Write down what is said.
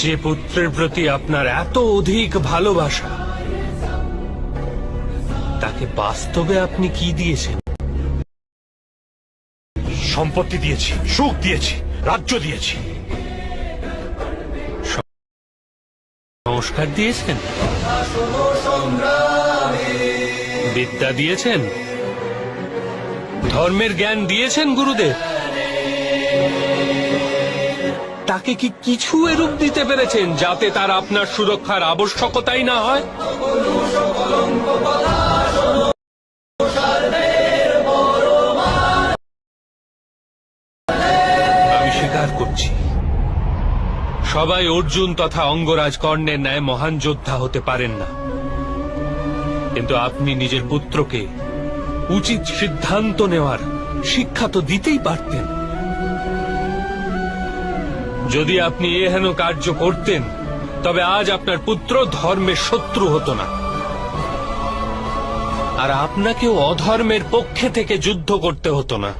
যে পুত্রের প্রতি আপনার এত অধিক ভালোবাসা, তাকে বাস্তবে আপনি কি দিয়েছেন? সম্পত্তি দিয়েছি, সুখ দিয়েছি, রাজ্য দিয়েছি। সংস্কার দিয়েছেন? বিদ্যা দিয়েছেন? ধর্মের জ্ঞান দিয়েছেন গুরুদেব? তাকে কি কিছু এরূপ দিতে পেরেছেন যাতে তার আপনার সুরক্ষার আবশ্যকতাই না হয়? আমি স্বীকার করছি। সবাই অর্জুন তথা অঙ্গরাজ কর্ণের ন্যায় মহান যোদ্ধা হতে পারেন না। কিন্তু আপনি নিজের পুত্রকে উচিত সিদ্ধান্ত নেওয়ার শিক্ষা তো দিতেই পারতেন। যদি আপনি এহেন কার্য করতেন, তবে আজ আপনার পুত্র ধর্মের শত্রু হতো না। আর আপনাকেও অধর্মের পক্ষে থেকে যুদ্ধ করতে হতো না।